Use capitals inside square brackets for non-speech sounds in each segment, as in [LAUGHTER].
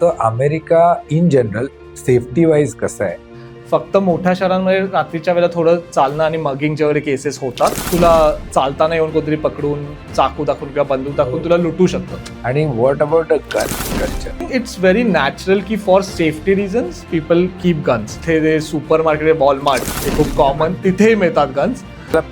तर America in general safety wise कसं आहे? फक्त मोठ्या शहरांमध्ये रात्रीच्या वेळेला थोडं चालणं आणि मगिंगच्या वगैरे केसेस होतात. तुला चालताना येऊन कोणतरी पकडून चाकू दाखवून किंवा बंदूक दाखवून तुला लुटू शकतं. आणि what about a gun culture it's very natural की for safety reasons people keep guns ते सुपर मार्केट वॉलमार्ट हे खूप कॉमन तिथेही मिळतात गन्स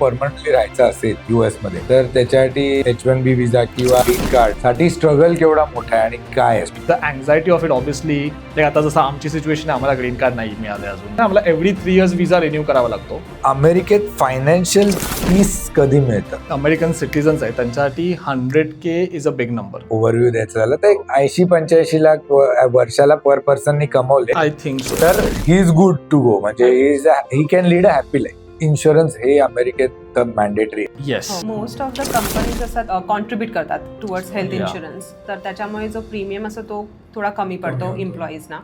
परमनंटली राहायचं असेल युएसमध्ये तर त्याच्यासाठी एच वन बी विजा किंवा ग्रीन कार्डसाठी स्ट्रगल केवढा मोठा आहे आणि काय आहे? The anxiety of it obviously like आता जसं आमची सिच्युएशन आहे आम्हाला ग्रीन कार्ड नाही मिळाले अजून. आम्हाला every three years visa renew करावा लागतो. अमेरिकेत फायनान्शियल पीस कधी मिळतं अमेरिकन सिटीजन्स आहेत त्यांच्यासाठी hundred K is a big number overview द्यायचं झालं तर ऐंशी पंच्याऐंशी लाख वर्षाला पर पर्सननी कमवले. आय थिंक सो तर he is good to go म्हणजे he can lead a happy life insurance हे अमेरिकेत mandatory yes most of the companies असतात कॉन्ट्रीब्युट करतात टुवर्ड्स हेल्थ. इन्शुरन्स तर त्याच्यामुळे जो प्रीमियम असतो तो थोडा कमी पडतो एम्प्लॉईजना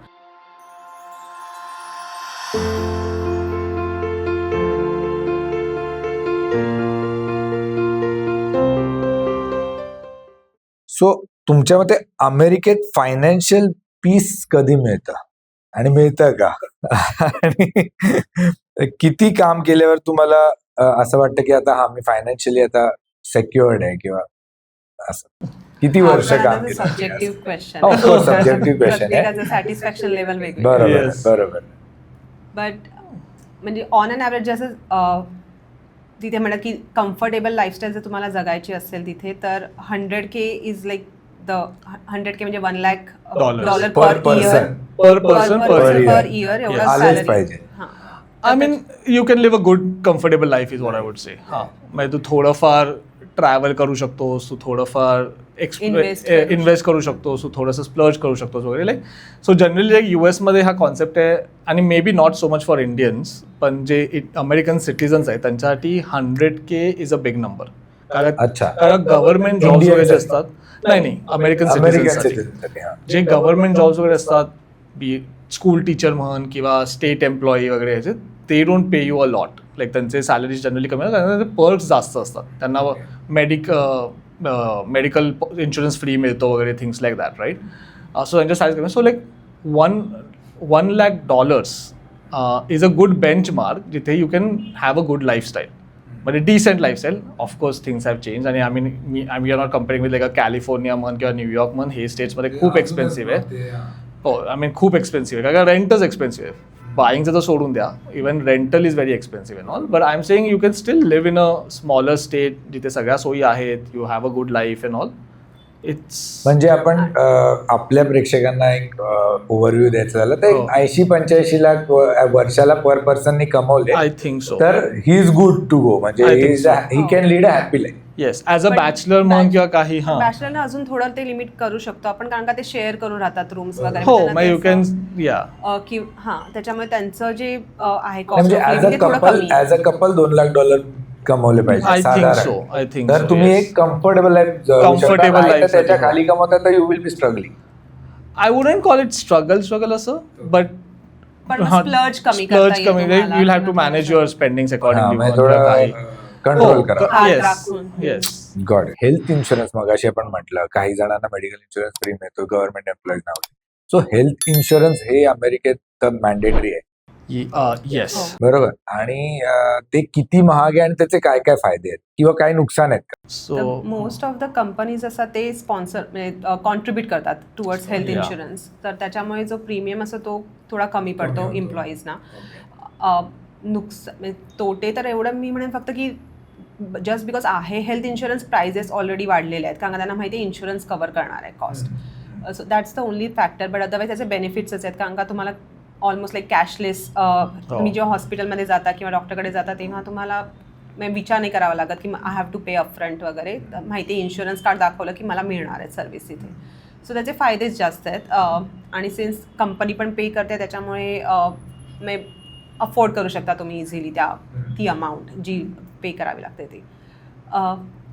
सो तुमच्या मते अमेरिकेत फायनान्शियल पीस कधी मिळतं? आणि मिळतं का? [LAUGHS] आणि किती काम केल्यावर तुम्हाला असं वाटतं की आता हा मी फायनान्शियली आता सेक्युअर्ड आहे किंवा असं? किती वर्ष काम केलं? सब्जेक्टिव्ह क्वेश्चन सॅटिस्फॅक्शन लेवल वेगळं. बरोबर. बरोबर. बट म्हणजे ऑन अन ॲव्हरेज जसं तिथे म्हणत की कम्फर्टेबल लाईफस्टाईल जर तुम्हाला जगायची असेल तिथे तर hundred K is like the hundred K म्हणजे one lakh. Dollar per year person per year एवढं. पाहिजे. I mean you can live a good comfortable life is what I would say हां म्हणजे तू थोडंफार ट्रॅव्हल करू शकतोस तू थोडंफार Invest करू इन्व्हेस्ट करू शकतोस तू थोडंसं स्प्लर्ज करू शकतोस वगैरे like so generally like you एसमध्ये हा कॉन्सेप्ट आहे आणि maybe not so much for Indians पण जे अमेरिकन सिटीजन्स आहेत त्यांच्यासाठी hundred K is a big number कारण अच्छा. कारण गव्हर्नमेंट जॉब्स वगैरे. असतात. नाही नाही अमेरिकन हा. जे गव्हर्नमेंट जॉब्स वगैरे असतात बी स्कूल टीचर म्हण किंवा स्टेट एम्प्लॉई वगैरे ह्याचे ते don't pay you a lot like त्यांचे सॅलरी जनरली कमी असतात त्यांचे पर्क्स जास्त असतात. त्यांना मेडिक मेडिकल इन्शुरन्स फ्री मिळतो वगैरे things like that right so त्यांच्या सॅलरी कमी. So like one one lakh dollars is a good benchmark जिथे you can have a good lifestyle म्हणजे decent lifestyle of course things have change आणि I mean me I we are not comparing with like a California म्हण किंवा New York म्हण हे स्टेट्समध्ये खूप expensive आहे हो आय मीन खूप एक्सपेन्सिव्ह आहे. कारण रेंटच एक्सपेन्सिव्ह आहे. बाईंगचं तर सोडून द्या. Even rental is very expensive in all but I am saying you can still live in a smaller state जिथे सगळ्या सोयी आहेत you have a good life in all it's म्हणजे आपण आपल्या प्रेक्षकांना एक ओव्हरव्ह्यू द्यायचं झालं तर हो. ऐंशी पंच्याऐंशी लाख वर्षाला पर पर्सननी कमवले. आय थिंक सो तर he is good to go म्हणजे. He can lead a happy life yes as a bachelor म्हण किंवा काही हां. बॅचलरला अजून थोडं ते लिमिट करू शकतो. आपण कारण का ते शेअर करून राहतात रूम्स वगैरे. हो मग यू कॅन या की हां त्याच्यामुळे त्यांचं जे आहे म्हणजे कॉस्ट ऍज अ थोडं कपल ऍज अ कपल दोन लाख डॉलर कमवले आय पाहिजे थिंक सो आय थिंक तर तुम्ही एक कम्फर्टेबल लाईफ Comfortable life त्याच्याखाली कमवता तर you will be struggling I wouldn't call it struggle struggle असं बट पण splurge कमी करता येईल कमी तुम्हाला you'll have to किंवा manage थोडंसं- your spendings कंट्रोल हो, करा. राखून. yes. गॉड हेल्थ इन्शुरन्स मगाशी आपण म्हटलं काही जणांना मेडिकल इन्शुरन्स फ्री मिळतो गव्हर्नमेंट एम्प्लॉईज नाव सो हेल्थ इन्शुरन्स हे अमेरिकेत मॅन्डेटरी आहे. Ye- uh. हो. बरोबर. आणि अं, ते किती महाग आहे आणि त्याचे काय काय फायदे आहेत? किंवा काय नुकसान आहेत का? So most of the companies असतात ते स्पॉन्सर म्हणजे कॉन्ट्रीब्युट करतात टुवर्ड्स हेल्थ Yeah. इन्शुरन्स तर त्याच्यामुळे जो प्रीमियम असतो तो थोडा कमी पडतो एम्प्लॉईजना नुकसान म्हणजे तोटे तर एवढं मी म्हणेन फक्त की जस्ट बिकॉज आहे हेल्थ इन्शुरन्स प्राइजेस ऑलरेडी वाढलेले आहेत. कारण त्यांना माहिती आहे इन्शुरन्स कव्हर करणार आहे cost so that's the only factor but otherwise त्याचे बेनिफिट्सच आहेत. कारण का तुम्हाला ऑलमोस्ट लाईक कॅशलेस तुम्ही जेव्हा हॉस्पिटलमध्ये जाता किंवा डॉक्टरकडे जाता तेव्हा तुम्हाला विचार नाही करावा लागत की I have to pay upfront वगैरे. तर माहिती आहे इन्शुरन्स कार्ड दाखवलं की मला मिळणार आहे सर्व्हिस तिथे सो त्याचे फायदेच जास्त आहेत. आणि सिन्स कंपनी पण पे करते त्याच्यामुळे मे अफोर्ड करू शकता तुम्ही इझिली त्या ती अमाऊंट जी पे करावी लागते ती.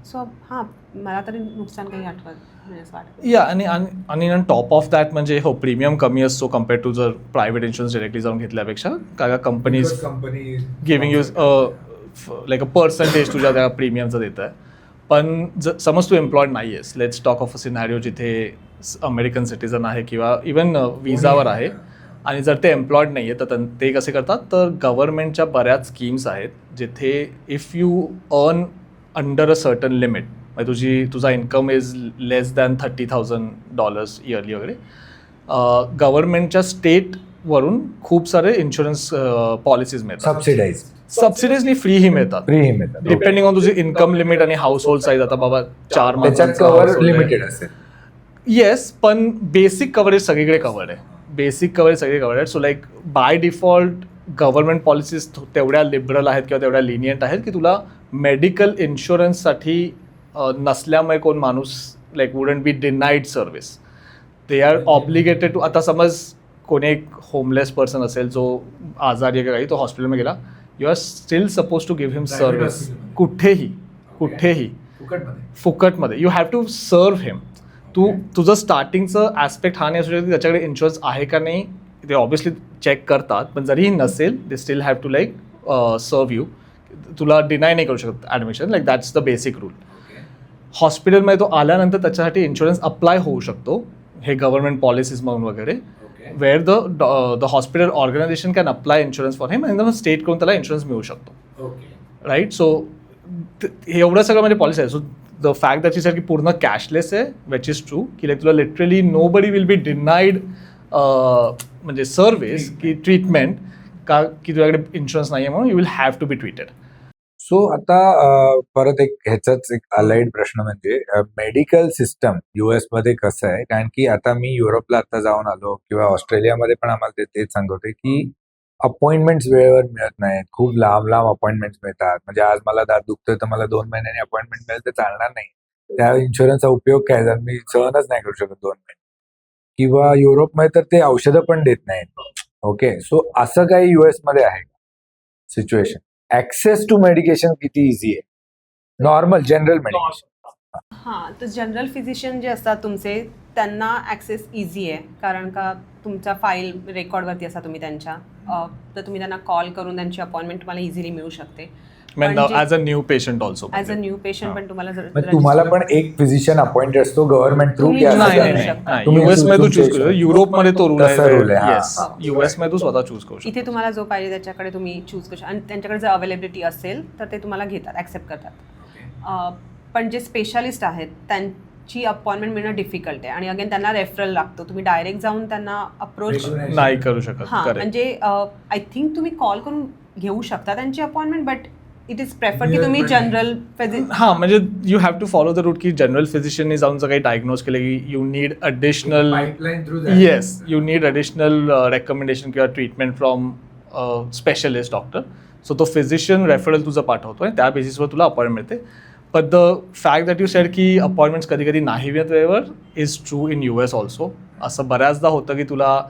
सो हां मला तरी नुकसान काही आठवत या आणि आणि- आणि टॉप ऑफ दॅट म्हणजे हो प्रीमियम कमी असतो कंपेअर टू जर प्रायव्हेट इन्शुरन्स डिरेक्टली जाऊन घेतल्यापेक्षा कारण companies company giving you like a percentage तुझ्या त्या प्रीमियमचं देत आहे पण ज समज तू एम्प्लॉयड नाही आहेस let's talk of a scenario जिथे अमेरिकन सिटीजन आहे किंवा इवन विजावर आहे. आणि जर ते एम्प्लॉयड नाही आहे तर ते कसे करतात? तर गव्हर्नमेंटच्या बऱ्याच स्कीम्स आहेत जिथे if you earn under a certain limit म्हणजे तुझी तुझा income is less than thirty thousand dollars yearly वगैरे गव्हर्नमेंटच्या स्टेटवरून खूप सारे इन्शुरन्स पॉलिसीज मिळतात. सबसिडाईज सबसिडीजनी फ्रीही मिळतात. फ्री मिळतात. डिपेंडिंग ऑन तुझी इन्कम लिमिट आणि हाऊस होल्ड साईज आता बाबा चार कव्हर आहे. लिमिटेड असेल. येस पण बेसिक कव्हरेज सगळीकडे कवर्ड आहे. बेसिक कव्हरेज सगळे कवर्ड आहे so like by default government policies तेवढ्या लिबरल आहेत किंवा तेवढ्या लिनियंट आहेत की तुला मेडिकल इन्शुरन्ससाठी नसल्यामुळे कोण माणूस like wouldn't be denied service they are obligated to आता समज कोणी एक होमलेस पर्सन असेल जो आजारी काही तो हॉस्पिटलमध्ये गेला you are still suppose to give him service. कुठेही कुठेही. फुकटमध्ये. You have to serve him तू तुझं स्टार्टिंगचं ॲस्पेक्ट हा नाही असू शकत की त्याच्याकडे इन्शुरन्स आहे का नाही ते ऑब्व्हियसली चेक करतात पण जरीही नसेल they still have to like serve you तुला डिनाय नाही करू शकत admission like that's the basic rule हॉस्पिटलमध्ये तो आल्यानंतर त्याच्यासाठी इन्शुरन्स अप्लाय होऊ शकतो हे गव्हर्नमेंट पॉलिसीज म्हणून वगैरे. Where the the hospital organization can apply insurance for him आणि स्टेट करून त्याला इन्शुरन्स मिळू शकतो. राईट सो हे एवढं सगळं म्हणजे पॉलिसी आहे. So the fact that is की पूर्ण कॅशलेस आहे विच इज ट्रू की लाईक तुला literally nobody will be denied म्हणजे सर्व्हिस की ट्रीटमेंट का की तुझ्याकडे इन्शुरन्स नाही आहे म्हणून you will have to be treated so आता परत एक ह्याचाच एक अलाइड प्रश्न म्हणजे मेडिकल सिस्टम युएसमध्ये कसं आहे? कारण की आता मी युरोपला आता जाऊन आलो किंवा ऑस्ट्रेलियामध्ये पण आम्हाला ते तेच सांगवते की अपॉइंटमेंट्स वेळेवर मिळत नाहीत. खूप लांब लांब अपॉइंटमेंट्स मिळतात. म्हणजे आज मला दात दुखतोय तर मला दोन महिन्यांनी अपॉइंटमेंट मिळेल तर चालणार नाही. त्या इन्शुरन्सचा उपयोग काय? जर मी सहनच नाही करू शकत दोन महिने. किंवा युरोपमध्ये तर ते औषधं पण देत नाहीत. ओके? सो असं काही युएसमध्ये आहे सिच्युएशन ऍक्सेस टू मेडिकेशन किती इझी आहे? नॉर्मल जनरल मेडिकेशन हां तर जनरल फिजिशियन जे असतात तुमचे त्यांना ॲक्सेस इझी आहे. कारण का तुमचा फाईल रेकॉर्डवरती असा तुम्ही त्यांच्या. अ, तर तुम्ही त्यांना कॉल करून त्यांची अपॉइंटमेंट तुम्हाला इझिली मिळू शकते. म्हणजे- as a new patient also as a new patient पण तुम्हाला मग तुम्हाला पण एक फिजिशियन अपॉइंटेड असतो गव्हर्नमेंट थ्रू युएसमध्ये तू तुमच्या चूज करू हिशोबाने. युरोपमध्ये तो रूल. युएसमध्ये तू स्वतः चूज करू शकतो. इथे तुम्हाला जो पाहिजे त्याच्याकडे तुम्ही चूज करू आणि त्यांच्याकडे जर अवेलेबिलिटी असेल तर ते तुम्हाला घेतात ॲक्सेप्ट करतात. पण जे स्पेशालिस्ट आहेत त्यांची अपॉइंटमेंट मिळणं डिफिकल्ट आहे. आणि अगेन त्यांना रेफरल लागतो. तुम्ही डायरेक्ट जाऊन त्यांना अप्रोच नाही करू शकत. हां करेक्ट म्हणजे आय थिंक तुम्ही कॉल करून घेऊ शकता त्यांची appointment but it is prefer की तुम्ही. जनरल हा म्हणजे you have to follow the route की जनरल फिजिशियनने जाऊन जर काही डायग्नोज केलं की you need additional yes you need additional recommendation किंवा treatment from specialist doctor so तो फिजिशियन रेफरल तुझं पाठवतो आहे त्या बेसिसवर तुला अपॉइंटमेंट मिळते. But the fact that you said की अपॉइंटमेंट्स कधी कधी नाही मिळत वेळेवर is true in U S also असं बऱ्याचदा होतं की तुला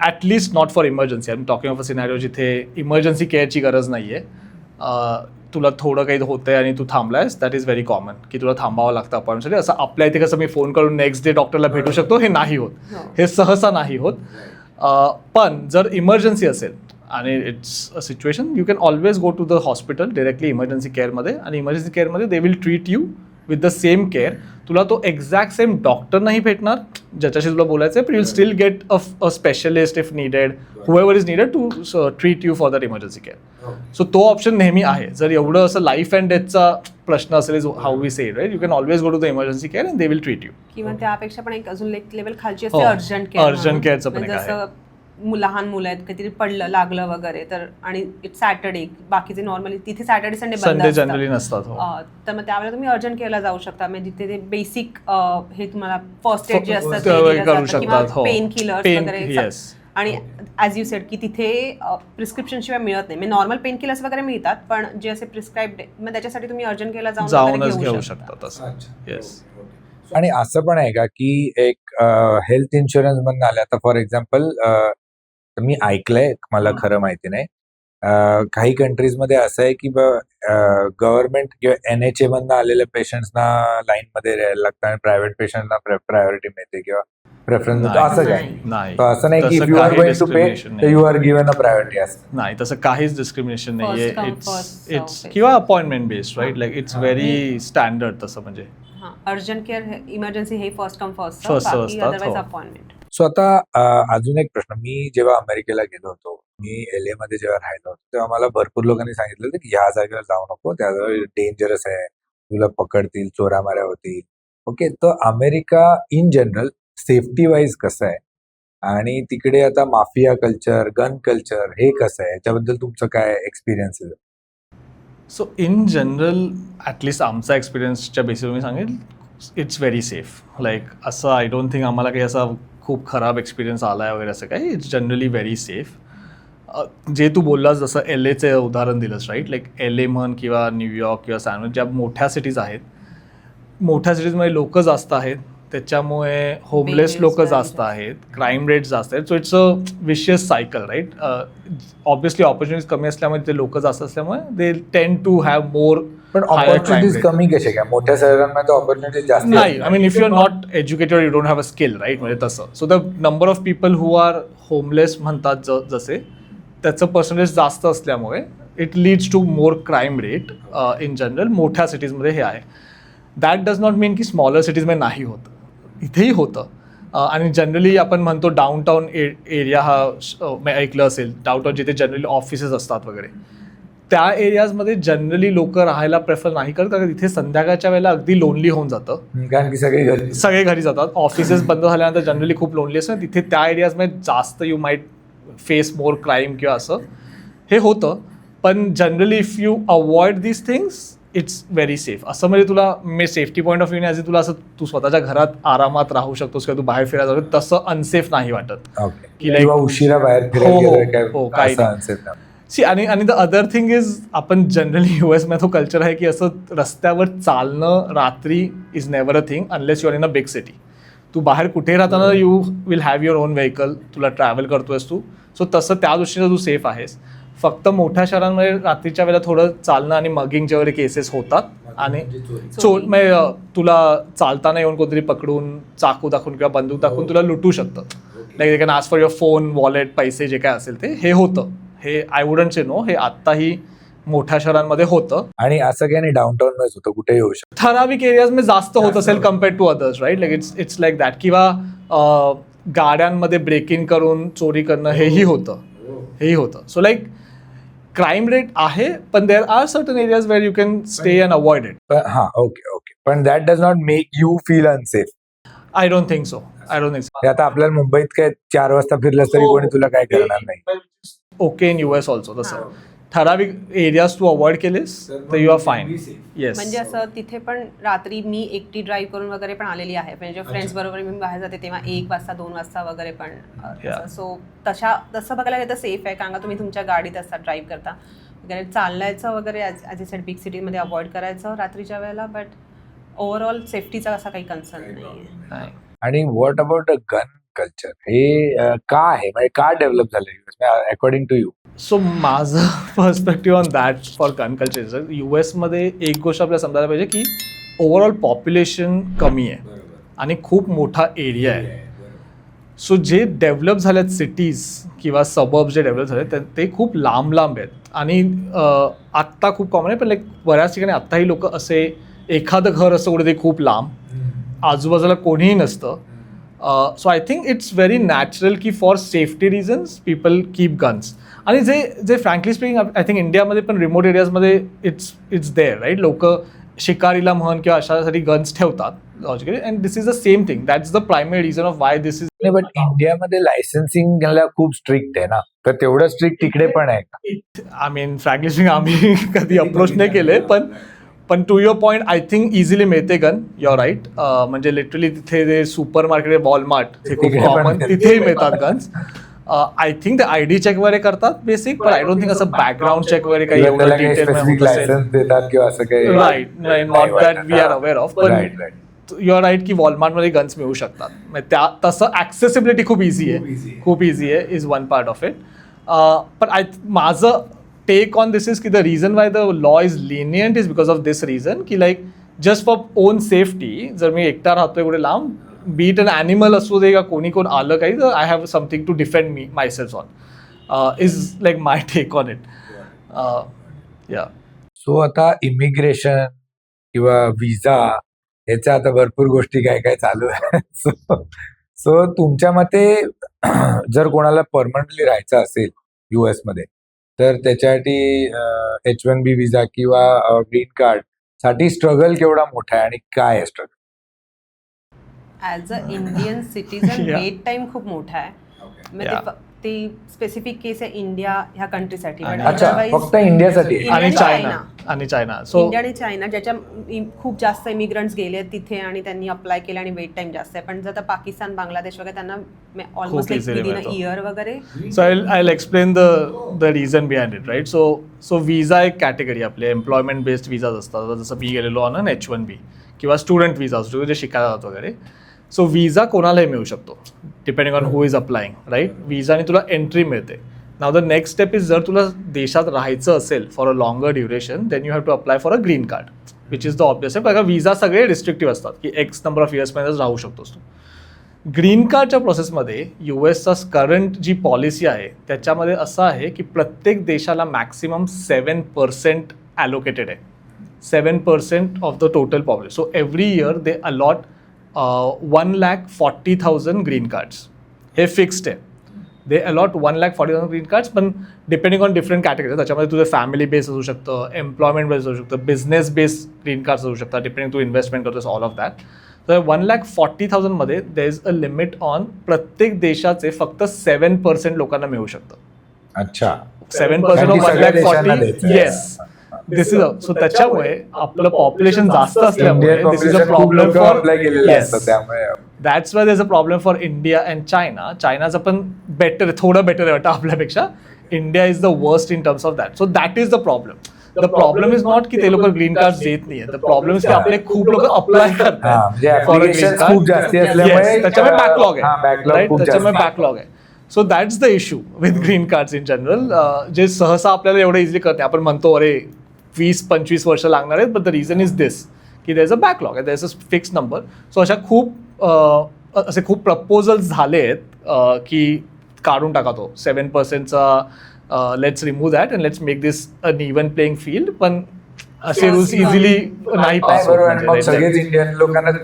at least not for emergency I am talking of a scenario जिथे इमर्जन्सी केअरची गरज नाही आहे तुला थोडं काही होतंय आणि तू थांबलायस दॅट इज व्हेरी कॉमन की तुला थांबावं लागतं अपॉइंटमेंटसाठी असं आपल्या इथे कसं मी फोन करून नेक्स्ट डे डॉक्टरला भेटू शकतो हे नाही होत. हो. हे सहसा नाही होत. पण जर इमर्जन्सी असेल आणि it's a situation you can always go to the hospital directly emergency केअरमध्ये आणि इमर्जन्सी केअरमध्ये they will treat you with the same care तुला तो एक्झॅक्ट सेम डॉक्टर नाही भेटणार ज्याच्याशी तुला बोलायचं आहे पण you'll still get a a specialist if needed whoever is needed to treat you for that emergency care so तो ऑप्शन नेहमी आहे. जर एवढं असं लाईफ अँड डेथचा प्रश्न असेल is how we say right you can always go to the emergency care and they will treat you किंवा त्यापेक्षा पण एक अजून लेवल खालची. असते अर्जंट केअर Urgent careचं पण लहान मुलं आहेत काहीतरी पडलं लागलं वगैरे तर आणि इट्स सॅटर्डे बाकीचे नॉर्मली तिथे सॅटर्डे संडे बंद संडे असतात. जनरली नसतात हो. तर मग त्यावेळेला तुम्ही अर्जंट केअरला जाऊ शकता. म्हणजे जिथे ते बेसिक हे तुम्हाला फर्स्ट एड जे असतात हो. पेन किलर्स Pain- वगैरे. आणि ॲज यू सेड की तिथे प्रिस्क्रिप्शन शिवाय मिळत नाही. म्हणजे नॉर्मल पेन किलर्स वगैरे मिळतात पण जे असे प्रिस्क्राईब मग त्याच्यासाठी तुम्ही अर्जंट केअरला जाऊन घेऊ शकता. येस आणि असं पण आहे का की एक हेल्थ इन्शुरन्स मधून आले? आता फॉर एक्झाम्पल मी ऐकलंय मला खरं माहिती नाही अं, काही कंट्रीजमध्ये असं आहे की गव्हर्नमेंट किंवा एन एच ए मधनं आलेल्या पेशंट्सना लाईन मध्ये राहायला लागतं आणि प्रायव्हेट पेशंटना प्रायोरिटी मिळते किंवा प्रेफरन्स मिळतो नाही. असं काय नाही. नाही तर असं नाही की तसं यू आर काही गोइंग टू पे discrimination तर नाही. You are given a priority असतं नाही तसं काहीच डिस्क्रिमिनेशन नाहीये First come, it's first it's. किंवा appointment based right like it's very standard तसं म्हणजे हां अर्जंट केअर इमर्जन्सी हे फर्स्ट कम फर्स्ट First असतात, हो. अपॉइंटमेंट सो आता अजून एक प्रश्न. मी जेव्हा अमेरिकेला गेलो होतो मी एलमध्ये जेव्हा राहिलो होतो तेव्हा मला भरपूर लोकांनी सांगितलं होतं की ह्या जागेवर जाऊ नको त्या जागेवर डेंजरस आहे. तुला पकडतील चोरामाऱ्या होतील. ओके तर America in general safety wise कसं आहे? आणि तिकडे आता माफिया कल्चर गन कल्चर हे कसं आहे? याच्याबद्दल तुमचं काय एक्सपिरियन्स आहे? सो इन जनरल ॲटलिस्ट आमचा एक्सपिरियन्सच्या बेसिसवर मी सांगेल इट्स व्हेरी सेफ लाईक असं आय डोंट थिंक आम्हाला काही असा खूप खराब एक्सपिरियन्स आला आहे वगैरे असं काही. इट्स जनरली व्हेरी सेफ जे तू बोललास जसं एल एचं उदाहरण दिलंस राईट लाईक एल ए म्हण किंवा न्यूयॉर्क किंवा सॅन ज्या मोठ्या सिटीज आहेत. मोठ्या सिटीजमध्ये लोक जास्त आहेत. त्याच्यामुळे होमलेस लोक जास्त. आहेत. क्राईम रेट जास्त आहेत. So it's a vicious cycle right obviously opportunities कमी असल्यामुळे ते लोक जास्त असल्यामुळे they tend to have more पण ऑपॉर्च्युनिटीज. कमी कसे? काय मोठ्या शहरांमध्ये ऑपॉर्च्युनिटीज जास्त नाही I mean if you are not educated you don't have a skill right म्हणजे तसं. So the number of people who are homeless म्हणतात जसे त्याचं पर्सेंटेज जास्त असल्यामुळे it leads to more crime rate in general मोठ्या सिटीजमध्ये हे आहे. दॅट डज नॉट मीन की स्मॉलर सिटीजमध्ये नाही होत. इथेही होतं. अ, आणि जनरली आपण म्हणतो डाऊनटाऊन एरिया हा ऐकलं असेल. डाऊनटाऊन जिथे जनरली ऑफिसेस असतात वगैरे. त्या एरियाजमध्ये जनरली लोक राहायला प्रेफर नाही करत कारण तिथे संध्याकाळच्या वेळेला अगदी लोनली होऊन जातं. कारण की सगळे घरी. सगळे घरी जातात. ऑफिसेस बंद झाल्यानंतर जनरली खूप लोनली असतं. तिथे त्या एरियाजमध्ये जास्त you might face more crime किंवा असं. हे होतं. पण generally if you avoid this things it's very safe असं म्हणजे तुला मी सेफ्टी पॉईंट ऑफ व्ह्यूने तुला असं तू स्वतःच्या घरात आरामात राहू शकतोस किंवा तू बाहेर फिरायला जाऊ शकतो, तसं अनसेफ नाही वाटत. की उशिरा बाहेर फिरायला हो, हो, हो, काही सी आणि आणि द अदर थिंग इज आपण जनरली यू एसमध्ये तो कल्चर आहे की असं रस्त्यावर चालणं रात्री is never a thing unless you are in a big city तू बाहेर कुठे राहताना you will have your own vehicle तुला ट्रॅव्हल करतोयस तू. सो तसं त्या दृष्टीनं तू सेफ आहेस. फक्त मोठ्या शहरांमध्ये रात्रीच्या वेळेला थोडं चालणं आणि मगिंगच्या वगैरे केसेस होतात. आणि चोर. म्हणजे अ, तुला चालताना येऊन कोणतरी पकडून चाकू दाखवून किंवा बंदूक दाखवून तुला लुटू शकतं. Like they can ask for your phone wallet पैसे जे काय असेल ते हे होतं. हे आय वुडंट से नो हे आत्ताही मोठ्या शहरांमध्ये होतं. आणि असं काही नाही डाऊनटाऊन मध्येच होतं कुठेही होऊ शकतं. ठराविक एरियाजमध्ये जास्त होत असेल compared to others right like it's it's like that किंवा गाड्यांमध्ये ब्रेक इन करून चोरी करणं हेही होतं. हेही होतं. सो लाईक क्राईम रेट आहे पण there are certain areas where you can stay and avoid it हा ओके ओके पण that does not make you feel unsafe I don't think so I don't think आता आपल्याला मुंबईत काय चार वाजता फिरलं तरी कोणी तुला काय करणार नाही. Okay in U S also तसं. ठराविक एरियाज तू अवॉइड केलेस तर यू आर फाईन येस म्हणजे असं तिथे पण रात्री मी एकटी ड्राईव्ह करून वगैरे पण आलेली आहे. म्हणजे फ्रेंड्स बरोबर मी बाहेर जाते तेव्हा एक वाजता दोन वाजता वगैरे. पण. सो तशा तसं बघायला गेलं तर सेफ आहे कारण का तुम्ही तुमच्या गाडीत असता ड्राईव्ह करता. वगैरे चालण्याचं वगैरे ॲज अ सेट बिग सिटीमध्ये अवॉइड करायचं रात्रीच्या वेळेला बट ओव्हरऑल सेफ्टीचा असा काही कन्सर्न नाही. आणि what about a gun culture हे का आहे? म्हणजे का डेव्हलप झालं अकॉर्डिंग टू यू सो माझं perspective on that for gun culture you एसमध्ये एक गोष्ट आपल्याला समजायला पाहिजे की ओव्हरऑल पॉप्युलेशन कमी आहे. आणि खूप मोठा एरिया आहे. सो जे डेव्हलप झाल्यात सिटीज किंवा सबब जे डेव्हलप झाले ते- ते खूप लांब लांब आहेत. आणि आत्ता खूप कॉमन आहे पण लाईक बऱ्याच ठिकाणी आत्ताही लोक असे एखादं घर असतं कुठे ते खूप लांब. आजूबाजूला कोणीही नसतं. So I think it's very natural की for safety reasons people keep guns आणि जे जे फ्रँकली स्पीकिंग आय थिंक इंडियामध्ये पण रिमोट एरियाजमध्ये इट्स इट्स देअर राईट लोक शिकारीला म्हण किंवा अशासाठी गन्स ठेवतात logically and this is the same thing that's the primary reason of why this is but इंडियामध्ये लायसन्सिंग खूप स्ट्रिक्ट आहे ना? तर तेवढं स्ट्रिक्ट तिकडे पण आहे आय मीन फ्रँकली स्पीकिंग आम्ही [LAUGHS] कधी अप्रोच नाही केले. पण पण to your point I think easily मिळते गन युअर राईट म्हणजे लिटरली तिथे जे सुपर मार्केट वॉलमार्ट ते खूप कॉमन. [LAUGHS] तिथेही मिळतात गन्स आय थिंक ते आय डी चेक वगैरे करतात बेसिक पण आय डोंट थिंक असं बॅकग्राऊंड चेक वगैरे काही एवढं डिटेल लायसन्स देतात किंवा असं काही right not that we are aware of पण राईट राईट की वॉलमार्टमध्ये गन्स मिळू शकतात. त्या तसं ॲक्सेसिबिलिटी खूप इझी आहे. खूप इझी आहे. Is one part of it पण आय माझं टेक ऑन दिस इज की the reason why the law is lenient is because of this reason की like just for own safety जर मी एकटा राहतोय कुठे लांब बीट अन ॲनिमल असू दे का कोणी कोण आलं काही तर I have something to defend me myself on is like my take on it yeah so आता इमिग्रेशन किंवा विजा ह्याच्या आता भरपूर गोष्टी काय काय चालू आहे सो [LAUGHS] तुमच्या मते [CLEARS THROAT] जर कोणाला परमनंटली राहायचं असेल युएसमध्ये तर त्याच्यासाठी एच वन बी विजा किंवा ग्रीन कार्डसाठी स्ट्रगल केवढा मोठा आहे आणि काय आहे struggle as a Indian citizen. Wait time खूप मोठा आहे म्हणजे. ते स्पेसिफिक केस आहे इंडिया ह्या कंट्रीसाठी आणि- अच्छा फक्त इंडियासाठी इंडिया आणि आणि चायना. आणि चायना सो इंडिया आणि चायना ज्याच्या खूप जास्त इमिग्रंट्स गेले तिथे आणि त्यांनी अप्लाय केलं आणि वेट टाइम जास्त आहे. पण जर आता पाकिस्तान बांगलादेश वगैरे त्यांना almost like easily within a मिळतो. इयर वगैरे. So I I explain the the reason behind it right so so visa एक कॅटेगरी आपले. एम्प्लॉयमेंट बेस्ड विजाज असतात. आता जसं मी गेलेलो on an H one B किंवा स्टुडंट विजा असतो जे शिकायला जातो वगैरे. सो विजा कोणालाही मिळू शकतो. Depending on who is applying right विजाने तुला एंट्री मिळते. Now the next step is जर तुला देशात राहायचं असेल for a longer duration then you have to apply for a green card which is the obvious कारण विजा सगळे रिस्ट्रिक्टिव्ह असतात की एक्स नंबर ऑफ इयर्समध्येच राहू शकतोस तू. ग्रीन कार्डच्या प्रोसेसमध्ये यू एसचा करंट जी पॉलिसी आहे त्याच्यामध्ये असं आहे की प्रत्येक देशाला मॅक्सिमम सेवन पर्सेंट ॲलोकेटेड आहे. Seven percent of the total population so every year they allot one lakh forty thousand green cards हे फिक्स्ड आहे. They allot one lakh forty thousand green cards पण डिपेंडिंग ऑन डिफरंट कॅटेगरी त्याच्यामध्ये तुझं family base असू शकतं employment base असू शकतं business base green cards असू शकतात डिपेंडिंग तू इन्व्हेस्टमेंट करतोस ऑल ऑफ दॅट तर one lakh forty थाउजंडमध्ये there is a limit on प्रत्येक देशाचे फक्त सेवन पर्सेंट लोकांना मिळू शकतं. अच्छा. Seven percent of one lakh forty. Yes this is so त्याच्यामुळे आपलं पॉप्युलेशन जास्त असल्यामुळे this is a problem for त्यामुळे. That's why there's a problem for India and China चायनाचं पण बेटर थोडं बेटर आहे वाटतं आपल्यापेक्षा. India is the worst in terms of that so that is the problem the problem is not की ते लोक green card देत नाही द प्रॉब्लेम इज की आपले खूप लोक अप्लाय करतात त्याच्यामुळे बॅकलॉग हा, आहे. त्याच्यामुळे. बॅकलॉग आहे. So that's the issue with green cards in general जे सहसा आपल्याला एवढं इझिली करते आपण म्हणतो अरे वीस पंचवीस वर्ष लागणार आहेत but the reason is this की there is a backlog there is a fix number so अशा खूप असे खूप प्रपोजल्स झाले आहेत की काढून टाका तो. Seven पर्सेंटचा let's remove that and let's make this an even playing field पण असे रूल्स इझिली नाही पास म्हणजे इंडियन लोकांना हो.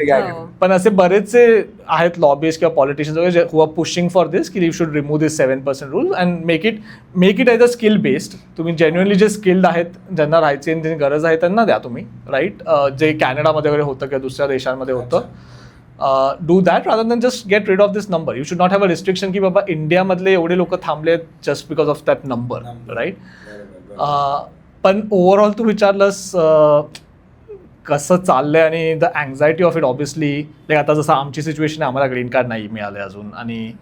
केलं? पण असे बरेचसे आहेत लॉबीज किंवा पॉलिटिशियन्स वगैरे who are pushing for this की you should remove this seven percent rule and make it make it as a skill based तुम्ही जेन्युअनली जे स्किल्ड आहेत ज्यांना राहायची आणि ज्यांची गरज आहे त्यांना द्या तुम्ही राईट जे कॅनडामध्ये वगैरे होतं किंवा दुसऱ्या देशांमध्ये होतं do that rather than just get rid of this number you should not have a restriction की बाबा इंडियामधले एवढे लोक थांबले आहेत just because of that number right पण ओव्हरऑल तू विचारलंस कसं चाललंय आणि the anxiety of it obviously like आता जसं आमची सिच्युएशन आहे आम्हाला ग्रीन कार्ड नाही मिळालं अजून. आणि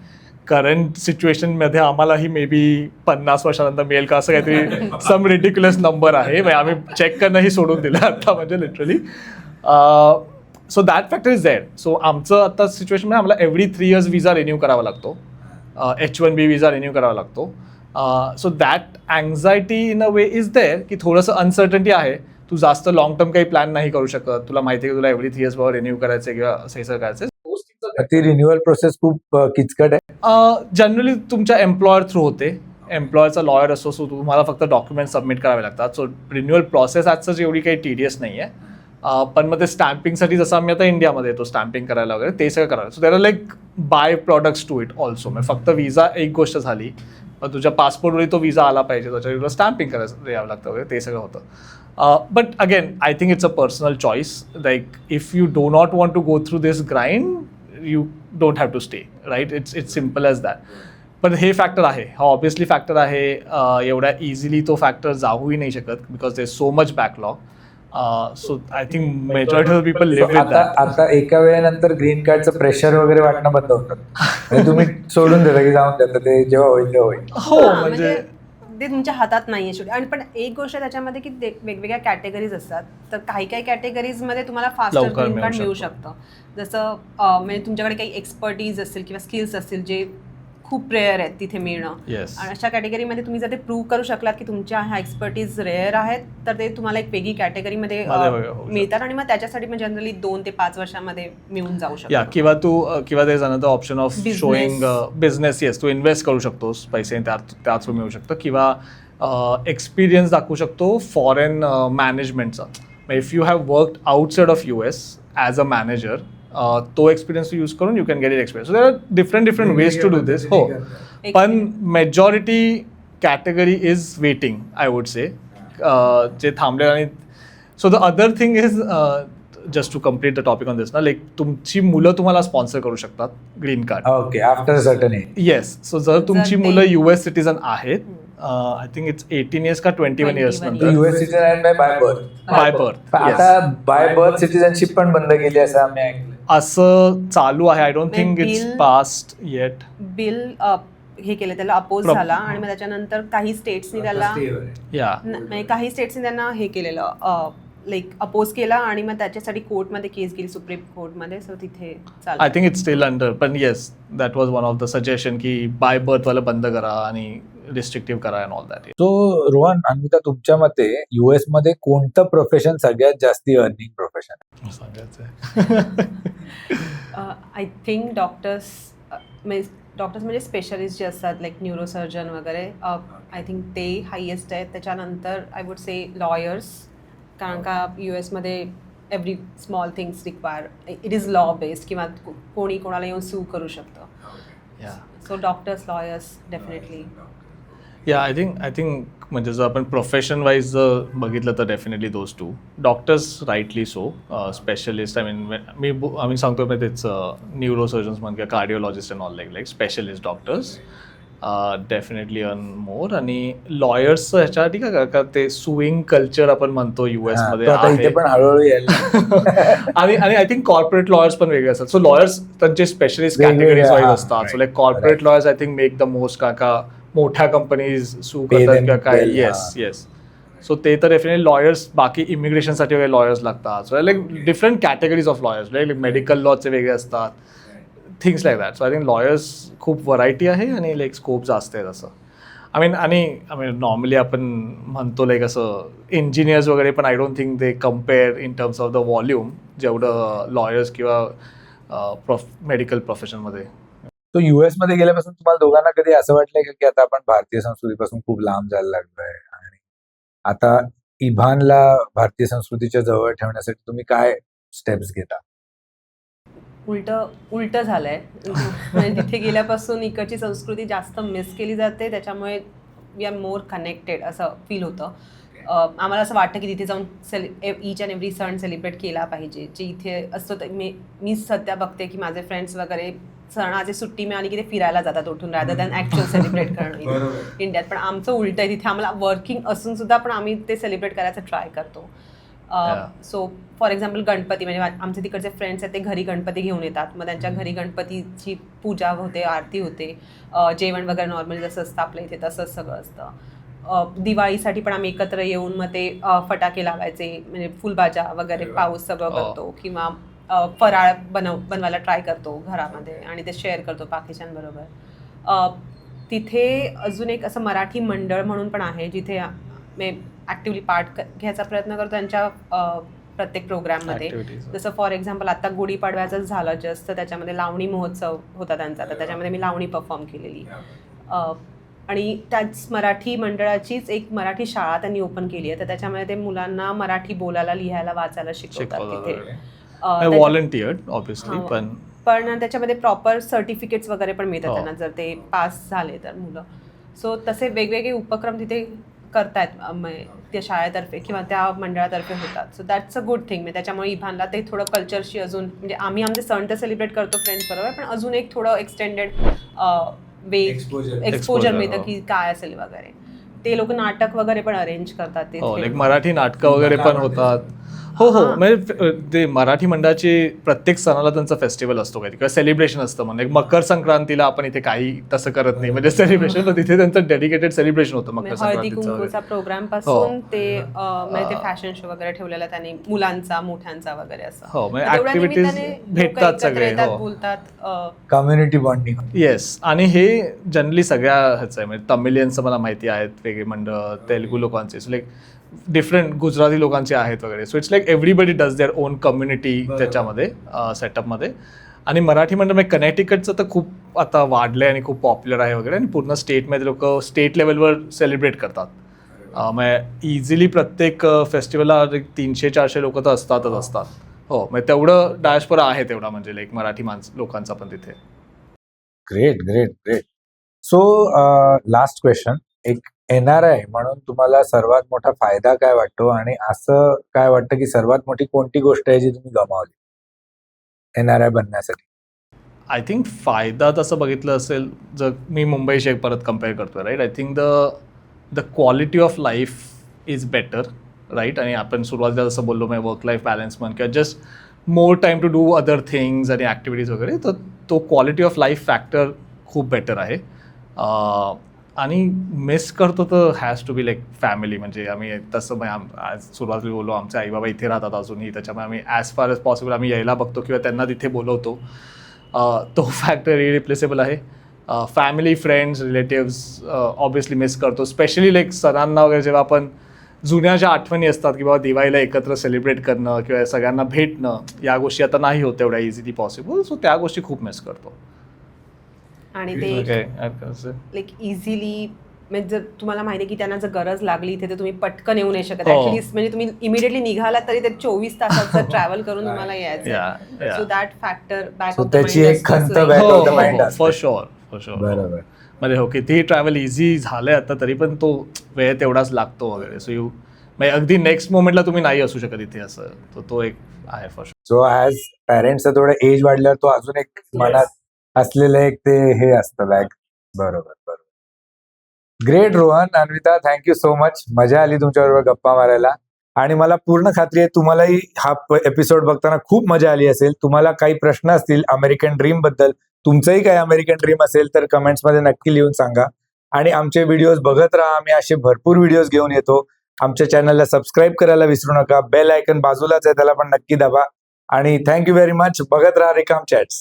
करंट सिच्युएशनमध्ये आम्हालाही मे बी पन्नास वर्षानंतर मिळेल का असं काहीतरी सम रिटिक्युलस नंबर आहे. म्हणजे आम्ही चेक करणंही सोडून दिलं आता म्हणजे literally so that factor is there so आमचं आता सिच्युएशन आम्हाला every three years visa renew करावा लागतो. H one B visa renew करावा लागतो. So that anxiety in a way is there की थोडंसं अनसर्टन्टी आहे. तू जास्त लॉंग टर्म काही प्लॅन नाही करू शकत. तुला माहिती आहे की तुला एव्हरी थ्री इयर्स बरोबर रिन्यू करायचं किंवा असं हे करायचं ती रिन्युअल प्रोसेस खूप किचकट आहे. जनरली तुमच्या एम्प्लॉयर थ्रू होते. एम्प्लॉयरचा लॉयर असतो सो तुम्हाला फक्त डॉक्युमेंट सबमिट करावे लागतात. सो रिन्युअल प्रोसेस आजच एवढी काही टी डी एस नाही आहे पण मग ते स्टॅम्पिंगसाठी जसं आम्ही आता इंडियामध्ये येतो स्टॅम्पिंग करायला वगैरे ते सगळं करायला so there are like by products to it also म्हणजे फक्त विजा एक गोष्ट झाली. मग तुझ्या पासपोर्टवरही तो विजा आला पाहिजे. त्याच्या तुला स्टॅम्पिंग करायचं यावं लागतं वगैरे ते सगळं होतं. But again I think it's a personal choice like if you do not want to go through this grind you don't have to stay right it's it's simple as that पण हे factor आहे. हा obviously factor आहे. एवढ्या easily तो factor जाऊही नाही शकत because they so much backlog so I think majority of people live with आता दॅट आता एका वेळेनंतर ग्रीन कार्डचं प्रेशर वगैरे वाटणं बंद होतं. म्हणजे तुम्ही सोडून देता की जाऊन देता ते जेव्हा होईल तेव्हा होईल. हो हा, म्हणजे ते तुमच्या हातात नाहीये शेवटी. आणि पण एक गोष्ट त्याच्यामध्ये की वेगवेगळ्या कॅटेगरीज असतात. तर काही काही कॅटेगरीजमध्ये तुम्हाला फास्टर ग्रीन कार्ड मिळू शकतं. जसं अं, म्हणजे तुमच्याकडे काही एक्सपर्टीज असतील किंवा स्किल्स असतील जे खूप रेअर आहेत तिथे मिळणं. आणि अशा कॅटेगरीमध्ये तुम्ही जर ते प्रूव्ह करू शकलात की तुमच्या ह्या एक्सपर्टीज रेअर आहेत तर ते तुम्हाला एक वेगळी कॅटेगरीमध्ये मध्ये वेगळं होऊ मिळतात आणि मग त्याच्यासाठी मग जनरली दोन ते पाच वर्षामध्ये मिळून जाऊ शकतो. किंवा तू किंवा there another option of. Showing business yes Tu invest करू शकतोस पैसे त्यात त्याच मिळू शकतं. किंवा एक्सपिरियन्स दाखवू शकतो foreign मॅनेजमेंटचा if you have work outside of U S as a manager तो एक्सपिरियन्स यूज करून you can get it experience there are different different ways to do this हो. पण majority category is waiting I would say जे थांबले आणि so the other thing is just to complete the topic on this ना like तुमची मुलं तुम्हाला sponsor करू शकतात green card okay after certain age yes so जर तुमची मुलं यू एस सिटीजन आहेत I think it's eighteen years का ट्वेंटी वन इयर्स 21 नंतर. US citizen by birth by birth आता बाय बर्थ सिटीजनशिप पण बंद केली असं आम्ही ऐकलं असं चालू आहे. I don't think it's passed yet bill हे केलं त्याला अपोज झाला आणि मग त्याच्यानंतर काही स्टेट्सनी त्याला या न- म्हणजे काही स्टेट्सनी त्यांना हे केलेलं लाईक अपोज केला आणि मग त्याच्यासाठी कोर्टमध्ये केस गेली सुप्रीम कोर्टमध्ये सो तिथे आय चालू थिंक इट्स स्टील अंडर पण yes that was one of the suggestion की बाय बर्थवाला बंद करा आणि रिस्ट्रिक्टिव्ह करा and all that so Rohan Anvita तुमच्या मते युएसमध्ये कोणतं प्रोफेशन सगळ्यात जास्ती earning profession I think doctors doctors म्हणजे स्पेशलिस्ट जे असतात लाईक न्यूरोसर्जन वगैरे आय थिंक ते हायेस्ट आहेत. त्याच्यानंतर आय वुड से लॉयर्स कारण का यू एसमध्ये every small things require it is law based किंवा कोणी कोणाला येऊन सू करू शकतं. Yeah so doctors lawyers definitely yeah I think I think म्हणजे जर आपण प्रोफेशन वाईज जर बघितलं तर definitely those two doctors rightly so specialist I mean मी आम्ही सांगतो म्हणजे तेच न्यूरो सर्जन्स म्हण किंवा cardiologist and all like like specialist doctors definitely earn more आणि लॉयर्स ह्याच्यासाठी का का ते सुईंग कल्चर आपण म्हणतो यू एसमध्ये [LAUGHS] आणि आणि आय थिंक कॉर्पोरेट लॉयर्स पण वेगळे असतात. सो लॉयर्स त्यांचे स्पेशलिस्ट कॅटेगरीज वाईज असतात. So like corporate lawyers I think make the most का मोठ्या कंपनीज सू करतात किंवा काय. येस. येस सो ते तर डेफिनेटली लॉयर्स बाकी इमिग्रेशनसाठी वगैरे लॉयर्स लागतात. So like different categories of lawyers like medical लॉचे वेगळे असतात. Things like that so I think lawyers खूप व्हरायटी आहे आणि लाईक स्कोप जास्त आहे तसं आय मीन आणि आय मीन नॉर्मली आपण म्हणतो लाईक असं इंजिनियर्स वगैरे पण I don't think they compare in terms of the volume जेवढं लॉयर्स किंवा प्रोफ मेडिकल प्रोफेशनमध्ये तो युएसमध्ये गेल्यापासून तुम्हाला दोघांना कधी असं वाटलंय का की आता आपण भारतीय संस्कृतीपासून खूप लांब जायला लागलोय? आणि आता इभानला भारतीय संस्कृतीच्या जवळ ठेवण्यासाठी तुम्ही काय स्टेप्स घेता? उलट उलट झालंय. म्हणजे तिथे गेल्यापासून इकडची संस्कृती जास्त मिस केली जाते. त्याच्यामुळे वी आर मोर कनेक्टेड असं फील होतं. आम्हाला असं वाटतं की तिथे जाऊन सेलि इच अँड एव्हरी सण सेलिब्रेट केला पाहिजे. जे इथे असतो ते मी मी सध्या बघते की माझे फ्रेंड्स वगैरे सणाचे सुट्टी मिळाली की ते फिरायला जातात उठून रादर दॅन ॲक्च्युअल सेलिब्रेट करणं. [LAUGHS] इंडियात पण आमचं उलट आहे तिथे आम्हाला वर्किंग असून सुद्धा पण आम्ही ते सेलिब्रेट करायचं ट्राय करतो. सो फॉर एक्झाम्पल गणपती म्हणजे आमचे तिकडचे फ्रेंड्स आहेत ते घरी गणपती घेऊन येतात. मग त्यांच्या घरी गणपतीची पूजा होते आरती होते. जेवण वगैरे नॉर्मली जसं असतं आपल्या इथे तसंच सगळं असतं. दिवाळीसाठी पण आम्ही एकत्र येऊन मग ते फटाके लावायचे म्हणजे फुलभाज्या वगैरे पाऊस सगळं. करतो किंवा अ, फराळ बनव बनवायला ट्राय करतो घरामध्ये आणि ते शेअर करतो बाकीच्यांबरोबर तिथे अजून एक असं मराठी मंडळ म्हणून पण आहे जिथे ॲक्टिवली पार्ट घ्यायचा प्रयत्न करतो त्यांच्या प्रत्येक प्रोग्राममध्ये Activities. जसं फॉर एक्झाम्पल आता गुढीपाडव्याचं झालं जस्ट तर त्याच्यामध्ये लावणी महोत्सव होता त्यांचा तर त्याच्यामध्ये मी लावणी परफॉर्म केलेली. आणि त्याच मराठी मंडळाचीच एक मराठी शाळा त्यांनी ओपन केली आहे तर त्याच्यामध्ये ते मुलांना मराठी बोलायला लिहायला वाचायला शिकवतात तिथे. अ, त्याच्या- व्हॉलंटिअर्ड ऑब्विसली हा. पण पण त्याच्यामध्ये प्रॉपर सर्टिफिकेट्स वगैरे पण मिळतात हो. त्यांना जर ते पास झाले तर मुलं सो तसे वेगवेगळे उपक्रम तिथे करतायत त्या शाळेतर्फे किंवा त्या मंडळातर्फे होतात so that's a good thing त्याच्यामुळे इव्हानला ते थोडं कल्चरशी अजून म्हणजे आम्ही आमचे सण तर सेलिब्रेट करतो फ्रेंड्स बरोबर पण अजून एक थोडं एक्सटेंडेड वे. एक्सपोजर मिळतं हो. की काय असेल वगैरे ते लोक नाटक वगैरे पण अरेंज करतात ते हो. मराठी नाटकं वगैरे पण होतात हो हो. म्हणजे ते मराठी मंडळाचे प्रत्येक सणाला त्यांचं फेस्टिवल असतो काही किंवा सेलिब्रेशन असतं म्हणजे मकर संक्रांतीला आपण इथे काही तसं करत नाही. म्हणजे सेलिब्रेशन पण तिथे त्यांचं डेडिकेटेड सेलिब्रेशन होतं मकर म्हणजे संक्रांतीचं प्रोग्रामपासून हो. ते म्हणजे ते. फॅशन शो वगैरे ठेवलेला त्यांनी मुलांचा मोठ्यांचा वगैरे असं. हो म्हणजे ऍक्टिव्हिटीज भेटतात सगळे हो. बोलतात कम्युनिटी बॉन्डिंग येस आणि हे जनरली सगळ्या ह्याचं आहे. म्हणजे तमिलियनचं मला माहिती आहेत वेगळे मंडळ तेलुगू लोकांचे. सो लाईक डिफरंट गुजराती लोकांचे आहेत वगैरे. So it's like everybody does their own community. त्याच्यामध्ये सेटअपमध्ये आणि मराठी मंडळ म्हणजे कनेटिकटचं तर खूप आता वाढलं आहे आणि खूप पॉप्युलर आहे वगैरे आणि पूर्ण स्टेटमध्ये लोक स्टेट लेवलवर सेलिब्रेट करतात. अं, मग इझिली प्रत्येक फेस्टिवलला तीनशे चारशे लोक तर असतातच असतात. हो मग तेवढं डायस्पोरा आहे तेवढा म्हणजे लाईक मराठी माणस लोकांचा पण तिथे. Great great great so last question एक एनआरआय म्हणून तुम्हाला सर्वात मोठा फायदा काय वाटतो? आणि असं काय वाटतं की सर्वात मोठी कोणती गोष्ट आहे जी तुम्ही गमावली? एनआरआय बनण्यासाठी. आय थिंक फायदा तसं बघितलं असेल जर मी मुंबईशी परत कंपेअर करतोय right I think the the quality of life is better right आणि आपण सुरुवातीला जसं बोललो मी वर्क लाईफ बॅलन्स म्हण किंवा just more time to do other things आणि ॲक्टिव्हिटीज वगैरे तर तो क्वालिटी ऑफ लाईफ फॅक्टर खूप बेटर आहे. आणि मिस करतो तर has to be like family म्हणजे आम्ही तसं मग आम आज सुरुवातीला बोललो आमचे आई बाबा इथे राहतात अजूनही त्याच्यामुळे आम्ही ॲज फार एज पॉसिबल आम्ही यायला बघतो किंवा त्यांना तिथे बोलवतो. तो फॅक्टर इरिप्लेसेबल आहे. Family friends relatives obviously miss करतो. स्पेशली लाईक सणांना वगैरे जेव्हा आपण जुन्या ज्या आठवणी असतात की बाबा दिवाळीला एकत्र सेलिब्रेट करणं किंवा सगळ्यांना भेटणं या गोष्टी आता नाही होत एवढ्या इझिली पॉसिबल सो त्या गोष्टी खूप मिस करतो. आणि ते. लाईक इझिली म्हणजे जर तुम्हाला माहिती आहे की त्यांना जर गरज लागली इथे तर तुम्ही पटकन येऊ नाही शकत हो. ऍटलीस्ट म्हणजे तुम्ही इमिडिएटली निघाला तरी ते चोवीस तासाचं ट्रॅव्हल [LAUGHS] करून तुम्हाला यायचं. सो दॅट फॅक्टर बॅक त्याची एक खंत हो. फॉर शुअर फॉर शुअर बरोबर म्हणजे हो कितीही ट्रॅव्हल इझी झालंय आता तरी पण तो वेळ तेवढाच लागतो वगैरे सो यू म्हणजे अगदी नेक्स्ट मोमेंटला तुम्ही नाही असू शकत इथे असं तो तो एक आहे फॉर सो ॲज पॅरेंट्सचं थोडं एज वाढल्यावर तो अजून एक मनात असलेलं एक ते हे असतं बॅग बरोबर बरोबर. Great Rohan Anvita thank you so much मजा आली तुमच्याबरोबर गप्पा मारायला. आणि मला पूर्ण खात्री आहे तुम्हालाही हा एपिसोड बघताना खूप मजा आली असेल. तुम्हाला काही प्रश्न असतील अमेरिकन ड्रीमबद्दल तुमचंही काही अमेरिकन ड्रीम असेल तर कमेंट्समध्ये नक्की लिहून सांगा. आणि आमचे व्हिडिओज बघत राहा. आम्ही असे भरपूर व्हिडिओज घेऊन येतो. आमच्या चॅनलला सबस्क्राईब करायला विसरू नका. बेल आयकन बाजूलाच आहे त्याला पण नक्की दाबा. आणि थँक्यू व्हेरी मच बघत राहा रिकाम चॅट्स